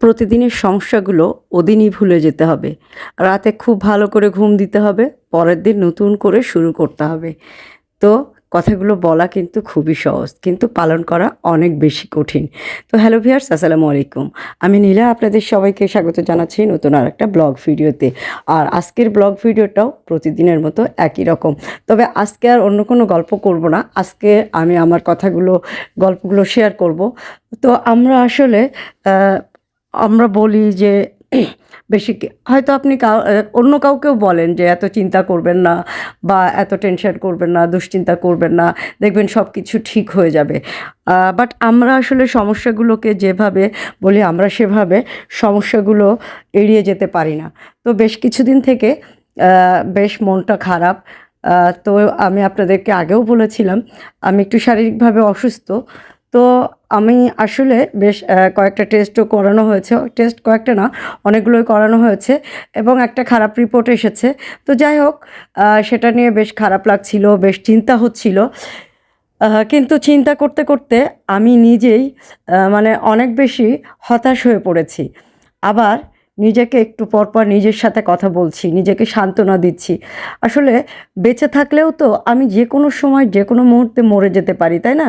প্রতিদিনের সমস্যাগুলো ওদিনই ভুলে যেতে হবে। রাতে খুব ভালো করে ঘুম দিতে হবে, পরের দিন নতুন করে শুরু করতে হবে। তো কথাগুলো বলা কিন্তু খুবই সহজ, কিন্তু পালন করা অনেক বেশি কঠিন। তো হ্যালো ভিয়ার্স আসসালামু আলাইকুম। আমি নীলা, আপনাদের সবাইকে স্বাগত জানাচ্ছি নতুন আর একটা ব্লগ ভিডিওতে। আর আজকের ব্লগ ভিডিওটাও প্রতিদিনের মতো একই রকম। তবে আজকে আর অন্য কোনো গল্প করব না, আজকে আমি আমার কথাগুলো, গল্পগুলো শেয়ার করব। তো আমরা আসলে আমরা বলি যে বেশি হয়তো আপনি অন্য কাউকেও বলেন যে এত চিন্তা করবেন না বা এত টেনশন করবেন না, দুশ্চিন্তা করবেন না, দেখবেন সব কিছু ঠিক হয়ে যাবে। বাট আমরা আসলে সমস্যাগুলোকে যেভাবে বলি আমরা সেভাবে সমস্যাগুলো এড়িয়ে যেতে পারি না। তো বেশ কিছুদিন থেকে বেশ মনটা খারাপ। তো আমি আপনাদেরকে আগেও বলেছিলাম, আমি একটু শারীরিকভাবে অসুস্থ। তো আমি আসলে বেশ কয়েকটা টেস্টও করানো হয়েছে। টেস্ট কয়েকটা না, অনেকগুলোই করানো হয়েছে এবং একটা খারাপ রিপোর্ট এসেছে। তো যাই হোক সেটা নিয়ে বেশ খারাপ লাগছিল, বেশ চিন্তা হচ্ছিল। কিন্তু চিন্তা করতে করতে আমি নিজেই মানে অনেক বেশি হতাশ হয়ে পড়েছি। আবার নিজেকে একটু পরপর নিজের সাথে কথা বলছি, নিজেকে সান্ত্বনা দিচ্ছি। আসলে বেঁচে থাকলেও তো আমি যে কোনো সময় যে কোনো মুহূর্তে মরে যেতে পারি, তাই না?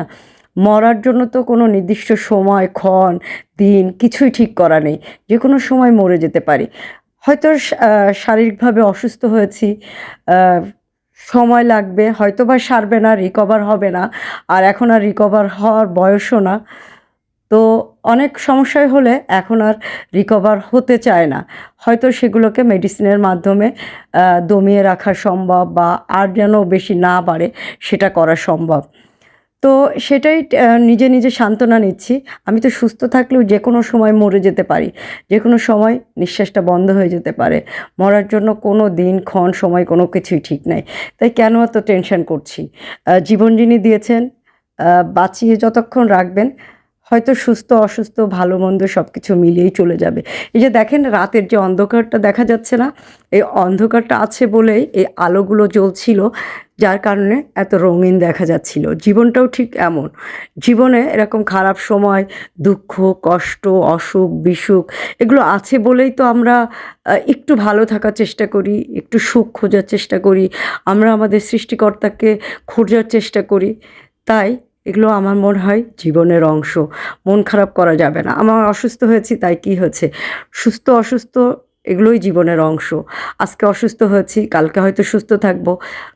মরার জন্য তো কোনো নির্দিষ্ট সময়, ক্ষণ, দিন কিছুই ঠিক করা নেই। যে কোনো সময় মরে যেতে পারি। হয়তো শারীরিকভাবে অসুস্থ হয়েছি সময় লাগবে হয়তো বা সারবে না রিকভার হবে না, আর এখন আর রিকভার হওয়ার বয়সও না। তো অনেক সমস্যায় হলে এখন আর রিকভার হতে চায় না। হয়তো সেগুলোকে মেডিসিনের মাধ্যমে দমিয়ে রাখা সম্ভব বা আর যেন বেশি না বাড়ে, সেটা করা সম্ভব। তো সেটাই নিজে নিজে সান্ত্বনা নিচ্ছি। আমি তো সুস্থ থাকলেও যে কোনো সময় মরে যেতে পারি। যে কোনো সময় নিঃশ্বাসটা বন্ধ হয়ে যেতে পারে। মরার জন্য কোনো দিন, ক্ষণ, সময় কোনো কিছুই ঠিক নাই। তাই কেন এত টেনশন করছি? জীবন যিনি দিয়েছেন বাঁচিয়ে যতক্ষণ রাখবেন, হয়তো সুস্থ, অসুস্থ, ভালো, মন্দ সব কিছু মিলিয়েই চলে যাবে। এই যে দেখেন, রাতের যে অন্ধকারটা দেখা যাচ্ছে না, এই অন্ধকারটা আছে বলেই এই আলোগুলো জ্বলছিল। যার কারণে এত রঙিন দেখা যাচ্ছিল। জীবনটাও ঠিক এমন। জীবনে এরকম খারাপ সময়, দুঃখ, কষ্ট, অসুখ, বিসুখ, এগুলো আছে বলেই তো আমরা একটু ভালো থাকার চেষ্টা করি, একটু সুখ খোঁজার চেষ্টা করি, আমরা আমাদের সৃষ্টিকর্তাকে খোঁজার চেষ্টা করি। তাই এগুলো আমার মনে হয় জীবনের অংশ। মন খারাপ করা যাবে না। আমার অসুস্থ হয়েছি, তাই কি হয়েছে? সুস্থ, অসুস্থ এগুলোই জীবনের অংশ। আজকে অসুস্থ হয়েছি, কালকে হয়তো সুস্থ থাকব,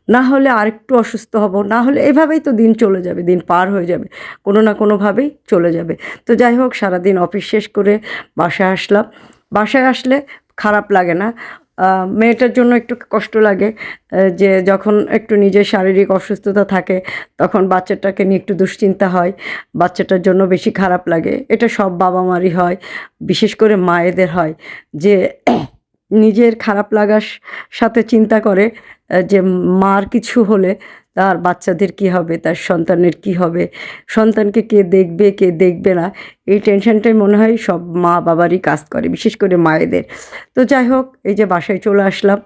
না হলে আরেকটু অসুস্থ হব, না হলে এভাবেই তো দিন চলে যাবে, দিন পার হয়ে যাবে, কোনো না কোনোভাবেই চলে যাবে। তো যাই হোক, সারাদিন অফিস শেষ করে বাসায় আসলাম। বাসায় আসলে খারাপ লাগে না মেয়েটার জন্য একটু কষ্ট লাগে যে যখন একটু নিজের শারীরিক অসুস্থতা থাকে, তখন বাচ্চাটাকে নিয়ে একটু দুশ্চিন্তা হয়, বাচ্চাটার জন্য বেশি খারাপ লাগে। এটা সব বাবা মারই হয়, বিশেষ করে মায়েদের হয়, যে নিজের খারাপ লাগার সাথে চিন্তা করে যে মার কিছু হলে তার বাচ্চাদের কি হবে, তার সন্তানের কি হবে, সন্তানকে কে দেখবে কে দেখবে না, এই টেনশনটাই মনে হয় সব মা বাবারই কাজ করে, বিশেষ করে মায়েদের। তো যাই হোক, এই যে বাসায় চলে আসলাম,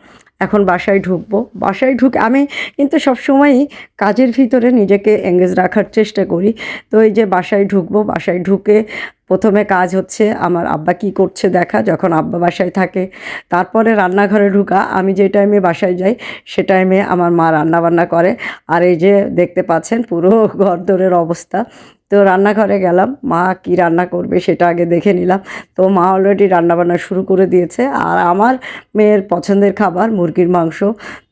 এখন বাসায় ঢুকবো। বাসায় ঢুকে আমি কিন্তু সবসময়ই কাজের ভিতরে নিজেকে এঙ্গেজ রাখার চেষ্টা করি। তো এই যে বাসায় ঢুকবো, বাসায় ঢুকে প্রথমে কাজ হচ্ছে আমার আব্বা কি করছে দেখা, যখন আব্বা বাসায় থাকে, তারপরে রান্নাঘরে ঢুকা, আমি যে টাইমে বাসায় যাই সে টাইমে আমার মা রান্না বান্না করে। আর এই যে দেখতে পাচ্ছেন পুরো ঘর ঘরদোরের অবস্থা। তো রান্নাঘরে গেলাম, মা কি রান্না করবে সেটা আগে দেখে নিলাম। তো মা অলরেডি রান্নাবান্না শুরু করে দিয়েছে। আর আমার মেয়ের পছন্দের খাবার মুরগির মাংস।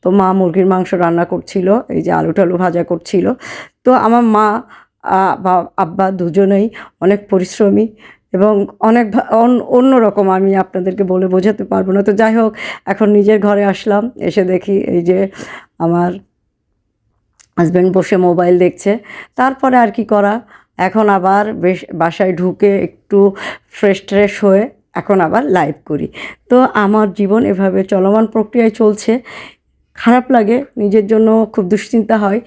তো মা মুরগির মাংস রান্না করছিল, এই যে আলু টালু ভাজা করছিল। তো আমার মা বা, আব্বা দুজনেই অনেক পরিশ্রমী। এবং অনেক ভা- অন- অন্যরকম আমি আপনাদেরকে বলে বোঝাতে পারব না। তো যাই হোক, এখন নিজের ঘরে আসলাম, এসে দেখি এই যে আমার হাজব্যান্ড বসে মোবাইল দেখছে। তারপরে আর কি করা? এখন আবার বেশ, বাসায় ঢুকে একটু ফ্রেশ ট্রেশ হয়ে এখন আবার লাইভ করি। তো আমার জীবন এভাবে চলমান প্রক্রিয়ায় চলছে। খারাপ লাগে, নিজের জন্য খুব দুশ্চিন্তা হয়,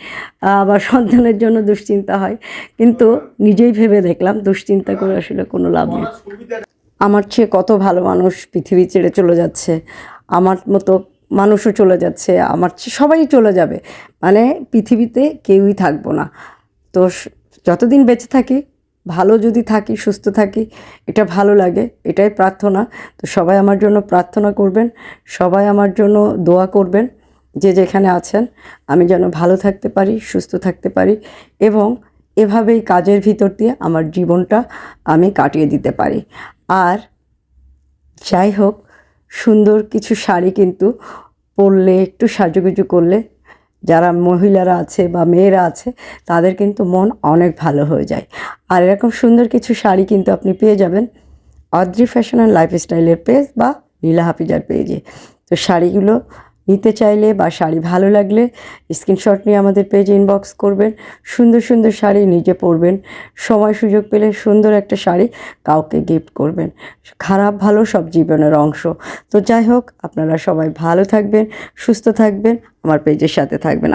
আবার সন্তানের জন্য দুশ্চিন্তা হয়। কিন্তু নিজেই ভেবে দেখলাম, দুশ্চিন্তা করে আসলে কোনো লাভ নেই। আমার চেয়ে কত ভালো মানুষ পৃথিবী ছেড়ে চলে যাচ্ছে, আমার মতো মানুষও চলে যাচ্ছে, আমার চেয়ে সবাই চলে যাবে। মানে পৃথিবীতে কেউই থাকব না। তো যতদিন বেঁচে থাকি, ভালো যদি থাকি, সুস্থ থাকি, এটা ভালো লাগে, এটাই প্রার্থনা। তো সবাই আমার জন্য প্রার্থনা করবেন, সবাই আমার জন্য দোয়া করবেন। যে যেখানে আছেন, আমি যেন ভালো থাকতে পারি, সুস্থ থাকতে পারি এবং এভাবেই কাজের ভিতর দিয়ে আমার জীবনটা আমি কাটিয়ে দিতে পারি। আর যাই হোক, সুন্দর কিছু শাড়ি কিন্তু পরলে, একটু সাজুগুজু করলে যারা মহিলারা আছে বা মেয়েরা আছে, তাদের কিন্তু মন অনেক ভালো হয়ে যায়। আর এরকম সুন্দর কিছু শাড়ি কিন্তু আপনি পেয়ে যাবেন অদ্রি ফ্যাশন অ্যান্ড লাইফস্টাইলের পেজ বা নীলা হাফিজার পেজে। তো শাড়িগুলো নিতে চাইলে বা শাড়ি ভালো লাগলে স্ক্রিনশট নিয়ে আমাদের পেজে ইনবক্স করবেন। সুন্দর সুন্দর শাড়ি নিজে পরবেন। সময় সুযোগ পেলে সুন্দর একটা শাড়ি কাউকে গিফট করবেন। খারাপ ভালো সব জীবনের অংশ। তো যাই হোক, আপনারা সবাই ভালো থাকবেন, সুস্থ থাকবেন, আমার পেজের সাথে থাকবেন।